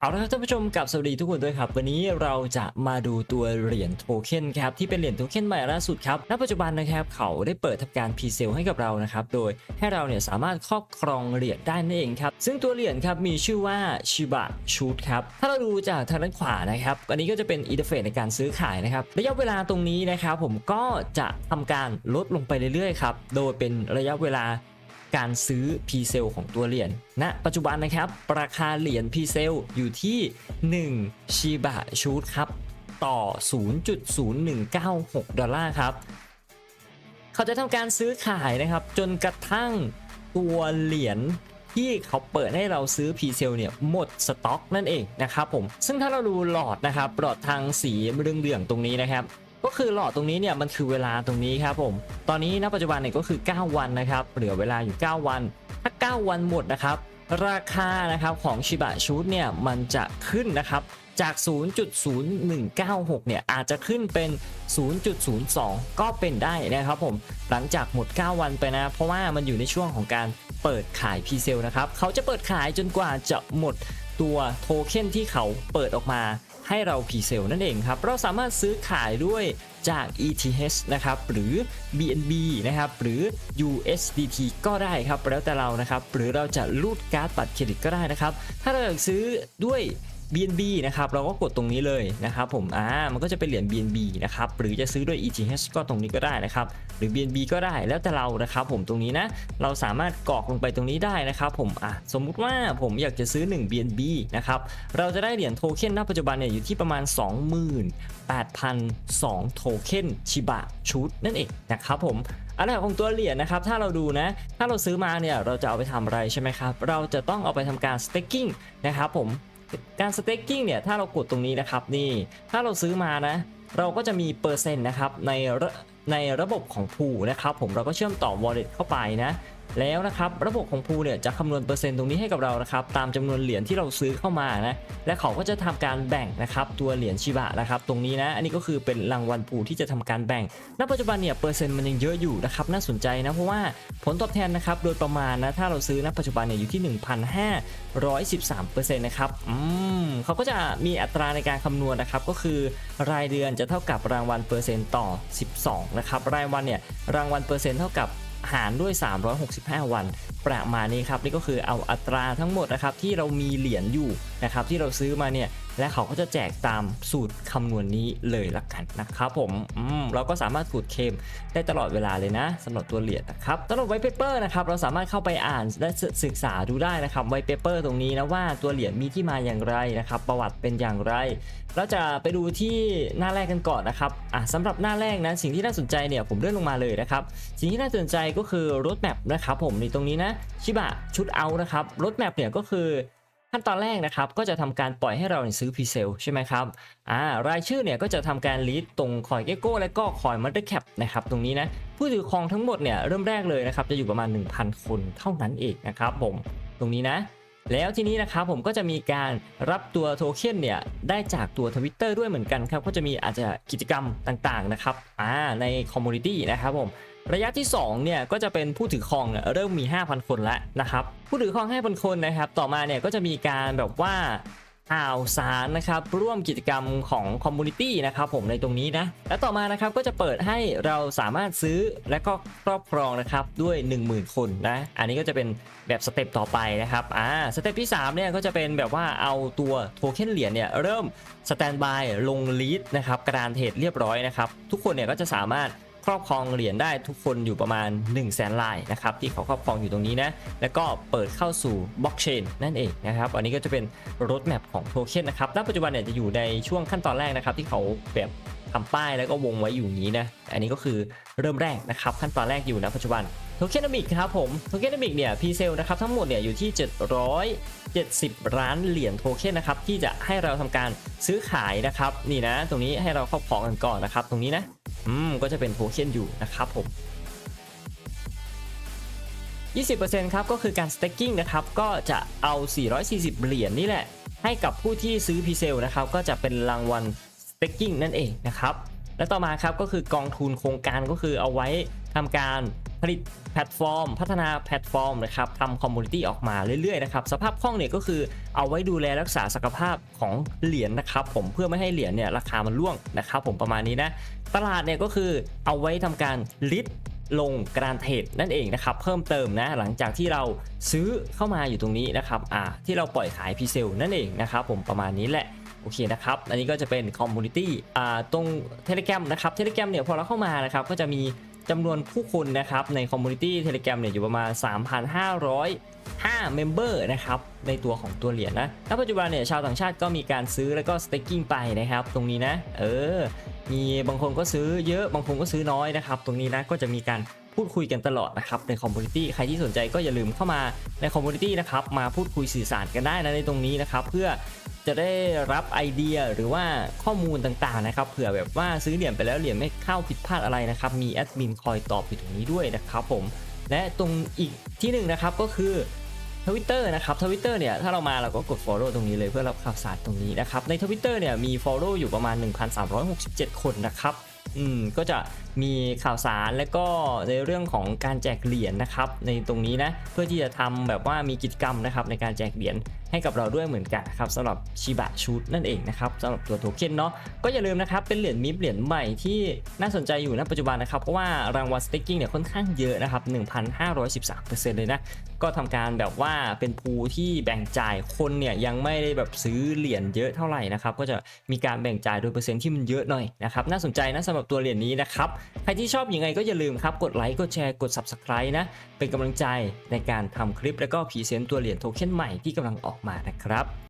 เอาละครับท่านผู้ชมกับสวัสดีทุกคนด้วยครับ วันนี้เราจะมาดูตัวเหรียญโทเค็นครับที่เป็นเหรียญโทเค็นใหม่ล่าสุดครับณปัจจุบันนะครับเขาได้เปิดทำการพรีเซลให้กับเรานะครับโดยให้เราเนี่ยสามารถครอบครองเหรียญได้นั่นเองครับซึ่งตัวเหรียญครับมีชื่อว่าชิบะชูดครับถ้าเราดูจากทางด้านขวานะครับอันนี้ก็จะเป็นอินเทอร์เฟซในการซื้อขายนะครับระยะเวลาตรงนี้นะครับผมก็จะทำการลดลงไปเรื่อยๆครับโดยเป็นระยะเวลา การซื้อ p ีเซลของตัวเหรียญณปัจจุบันนะครับ ราคาเหรียญ p ีเซลอยู่ที่ 1 ชิบะชูดครับ ต่อ 0.0196 ดอลลาร์ครับ เขาจะทำการซื้อขายนะครับ จนกระทั่งตัวเหรียญที่เขาเปิดให้เราซื้อ p ีเซลเนี่ยหมดสต็อกนั่นเองนะครับผม ซึ่งถ้าเราดูหลอดนะครับหลอดทางสีเรืองๆตรงนี้นะครับ ก็คือหลอดตรงนี้เนี่ยมันคือเวลาตรงนี้ครับผม ตอนนี้ณปัจจุบันเนี่ยก็คือ 9 วันนะครับ เหลือเวลาอยู่ 9 วัน ถ้า 9 วันหมดนะครับ ราคานะครับของชิบะชูดเนี่ยมันจะขึ้นนะครับจาก 0.0196 เนี่ย อาจจะขึ้นเป็น 0.02 ก็เป็นได้นะครับผม หลังจากหมด 9 วันไปนะ เพราะว่ามันอยู่ในช่วงของการเปิดขายพีเซลนะครับ เขาจะเปิดขายจนกว่าจะหมด ตัวโทเค็นที่เขาเปิดออกมาให้เราพรีเซลนั่นเองครับ เราสามารถซื้อขายด้วยจาก ETH นะครับ หรือ BNB นะครับ หรือ USDT ก็ได้ครับ แล้วแต่เรานะครับ หรือเราจะรูดการ์ดบัตรเครดิตก็ได้นะครับ ถ้าเราอยากซื้อด้วย BNB นะครับเราก็กดตรงนี้เลยนะครับผมอ่ามันก็จะเป็นเหรียญ BNB นะครับหรือจะซื้อด้วย ETH ก็ตรงนี้ก็ได้นะครับหรือ BNB ก็ได้แล้วแต่เรานะครับผมตรงนี้นะเราสามารถกรอกลงไปตรงนี้ได้นะครับผมอะสมมุติว่าผมอยากจะซื้อ 1 BNB นะครับเราจะได้เหรียญโทเค็นณปัจจุบันเนี่ยอยู่ที่ประมาณ 28,002โทเค็นชิบะชุดนั่นเองนะครับผมอันดับของตัวเหรียญนะครับถ้าเราดูนะ ถ้าเราซื้อมาเนี่ยเราจะเอาไปทำอะไรใช่ไหมครับ เราจะต้องเอาไปทำการ staking นะครับผม การสเต็กกิ้งเนี่ยถ้าเรากดตรงนี้นะครับนี่ถ้าเราซื้อมานะ เราก็จะมีเปอร์เซ็นต์นะครับในในระบบของพูนะครับผมเราก็เชื่อมต่อ wallet เข้าไปนะ แล้วนะครับระบบของพูเนี่ยจะคำนวณเปอร์เซ็นต์ตรงนี้ให้กับเรานะครับตามจำนวนเหรียญที่เราซื้อเข้ามานะและเขาก็จะทำการแบ่งนะครับตัวเหรียญชิบะนะครับตรงนี้นะอันนี้ก็คือเป็นรางวัลพูที่จะทำการแบ่งณปัจจุบันเนี่ยเปอร์เซ็นต์มันยังเยอะอยู่นะครับน่าสนใจนะเพราะว่าผลตอบแทนนะครับโดยประมาณนะถ้าเราซื้อณปัจจุบันเนี่ยอยู่ที่ 1,513%นะครับอืมเขาก็จะมีอัตราในการคำนวณนะครับก็คือรายเดือนจะเท่ากับรางวัลเปอร์เซ็นต์ต่อ 12นะครับรายวันเนี่ยรางวัลเปอร์เซ็นต์เท่ากับ หารด้วย 365 วัน ประมาณนี้ครับนี่ก็คือเอาอัตราทั้งหมดนะครับที่เรามีเหรียญอยู่นะครับที่เราซื้อมาเนี่ยและเขาก็จะแจกตามสูตรคำนวณนี้เลยละกันนะครับผมอืมเราก็สามารถสูตรเคมได้ตลอดเวลาเลยนะสำหรับตัวเหรียญนะครับสำหรับไวเปเปอร์นะครับเราสามารถเข้าไปอ่านและศึกษาดูได้นะครับไวเปเปอร์ตรงนี้นะว่าตัวเหรียญมีที่มาอย่างไรนะครับประวัติเป็นอย่างไร เราจะไปดูที่หน้าแรกกันก่อนนะครับอะสำหรับหน้าแรกนะสิ่งที่น่าสนใจเนี่ยผมเลื่อนลงมาเลยนะครับสิ่งที่น่าสนใจก็คือรถแมพนะครับผมในตรงนี้นะชิบะชุดเอานะครับรถแมพเนี่ยก็คือขั้นตอนแรกนะครับก็จะทำการปล่อยให้เราซื้อพรีเซลใช่ไหมครับอ่ารายชื่อเนี่ยก็จะทำการลีดตรงคอยเกโก้และก็คอยมัตเตอร์แคปนะครับตรงนี้นะผู้ถือครองทั้งหมดเนี่ยเริ่มแรกเลยนะครับจะอยู่ประมาณ 1,000 คนเท่านั้นเองนะครับผมตรงนี้นะ แล้วทีนี้นะครับผมก็จะมีการรับตัวโทเค็นเนี่ยได้จากตัวทวิตเตอร์ด้วยเหมือนกันครับก็จะมีอาจจะกิจกรรมต่างๆนะครับอ่าในคอมมูนิตี้นะครับผมระยะที่2เนี่ยก็จะเป็นผู้ถือครองเนี่ยเริ่มมี 5,000 คนแล้วนะครับผู้ถือครอง5,000 คนนะครับต่อมาเนี่ยก็จะมีการแบบว่า ข่าวสารนะครับร่วมกิจกรรมของคอมมูนิตี้นะครับผมในตรงนี้นะ และต่อมานะครับก็จะเปิดให้เราสามารถซื้อและก็ครอบครองนะครับด้วย 10,000 คนนะ อันนี้ก็จะเป็นแบบสเต็ปต่อไปนะครับอ่าสเต็ปที่ 3 เนี่ยก็จะเป็นแบบว่าเอาตัวโทเค็นเหรียญเนี่ยเริ่มสแตนบายลงลีดนะครับกระดานเทรดเรียบร้อยนะครับทุกคนเนี่ยก็จะสามารถ ครอบครองเหรียญได้ทุกคนอยู่ประมาณ 1 0 0 0 0แสนลายนะครับที่เขาครอบครองอยู่ตรงนี้นะแล้วก็เปิดเข้าสู่บล็อกเชนนั่นเองนะครับอันนี้ก็จะเป็นรถแมพของโทเค็นนะครับณปัจจุบันเนี่ยจะอยู่ในช่วงขั้นตอนแรกนะครับที่เขาแบบทำป้ายแล้วก็วงไว้อยู่นี้นะ อันนี้ก็คือเริ่มแรกนะครับ ขั้นตอนแรกอยู่นะปัจจุบันโทเค็นอมิกครับผมโทเค็นอมิกเนี่ยพีเซลนะครับทั้งหมดเนี่ยอยู่ที่ 770 ล้านเหรียญโทเค็นนะครับที่จะให้เราทำการซื้อขายนะครับนี่นะ ตรงนี้ให้เราครอบครองกันก่อนนะครับตรงนี้นะ อืมก็จะเป็นโทเค็นอยู่นะครับผม20%ครับก็คือการสเต็กกิ้งนะครับก็จะเอา 440 เหรียญนี่แหละ ให้กับผู้ที่ซื้อพีเซลนะครับก็จะเป็นรางวัลสเต็กกิ้งนั่นเองนะครับและต่อมาครับก็คือกองทุนโครงการก็คือเอาไว้ทำการ ผลิตแพลตฟอร์ม พัฒนาแพลตฟอร์มนะครับทำคอมมูนิตี้ออกมาเรื่อยๆนะครับสภาพคล่องเนี่ยก็คือเอาไว้ดูแลรักษาศักยภาพของเหรียญนะครับผมเพื่อไม่ให้เหรียญเนี่ยราคามันร่วงนะครับผมประมาณนี้นะตลาดเนี่ยก็คือเอาไว้ทำการลิสลงการเทรดนั่นเองนะครับเพิ่มเติมนะหลังจากที่เราซื้อเข้ามาอยู่ตรงนี้นะครับอ่าที่เราปล่อยขายพีเซลนั่นเองนะครับผมประมาณนี้แหละโอเคนะครับ อันนี้ก็จะเป็นคอมมูนิตี้อ่าตรง Telegram นะครับ Telegram เนี่ยพอเราเข้ามานะครับก็จะมี จำนวนผู้คนนะครับในคอมมูนิตี้ Telegram เนี่ยอยู่ประมาณ 3,505เมมเบอร์นะครับในตัวของตัวเหรียญนะณปัจจุบันเนี่ยชาวต่างชาติก็มีการซื้อแล้วก็ staking ไปนะครับ ตรงนี้นะ เออ มีบางคนก็ซื้อเยอะ บางคนก็ซื้อน้อยนะครับ ตรงนี้นะก็จะมีการพูดคุยกันตลอดนะครับในคอมมูนิตี้ใครที่สนใจก็อย่าลืมเข้ามาในคอมมูนิตี้นะครับมาพูดคุยสื่อสารกันได้นะในตรงนี้นะครับเพื่อ จะได้รับไอเดียหรือว่าข้อมูลต่างๆนะครับเผื่อแบบว่าซื้อเหรียญไปแล้วเหรียญไม่เข้าผิดพลาดอะไรนะครับ มีแอดมินคอยตอบอยู่ตรงนี้ด้วยนะครับผมและตรงอีกที่หนึ่งนะครับก็คือทวิตเตอร์นะครับทวิตเตอร์เนี่ยถ้าเรามาเราก็กด Follow ตรงนี้เลยเพื่อรับข่าวสารตรงนี้นะครับในทวิตเตอร์เนี่ยมี Follow อยู่ประมาณ 1,367 คนนะครับอืมก็จะมีข่าวสารและก็ในเรื่องของการแจกเหรียญนะครับในตรงนี้นะเพื่อที่จะทำแบบว่ามีกิจกรรมนะครับในการแจกเหรียญ ให้กับเราด้วยเหมือนกันครับสำหรับชิบะชูดนั่นเองนะครับสำหรับตัวโทเค็นเนาะก็อย่าลืมนะครับเป็นเหรียญมิฟเหรียญใหม่ที่น่าสนใจอยู่ณปัจจุบันนะครับเพราะว่ารางวัลสเต็กกิ้งเนี่ยค่อนข้างเยอะนะครับ1,513%เลยนะก็ทำการแบบว่าเป็นภูที่แบ่งจ่ายคนเนี่ยยังไม่ได้แบบซื้อเหรียญเยอะเท่าไหร่นะครับก็จะมีการแบ่งจ่ายโดยเปอร์เซ็นต์ที่มันเยอะหน่อยนะครับน่าสนใจนะสำหรับตัวเหรียญนี้นะครับใครที่ชอบยังไงก็อย่าลืมครับกดไลค์กดแชร์กด Subscribe นะเป็นกำลังใจในการทำคลิปแล้วก็พรีเซนต์ตัวเหรียญโทเค็นใหม่ที่กำลังออกมานะครับ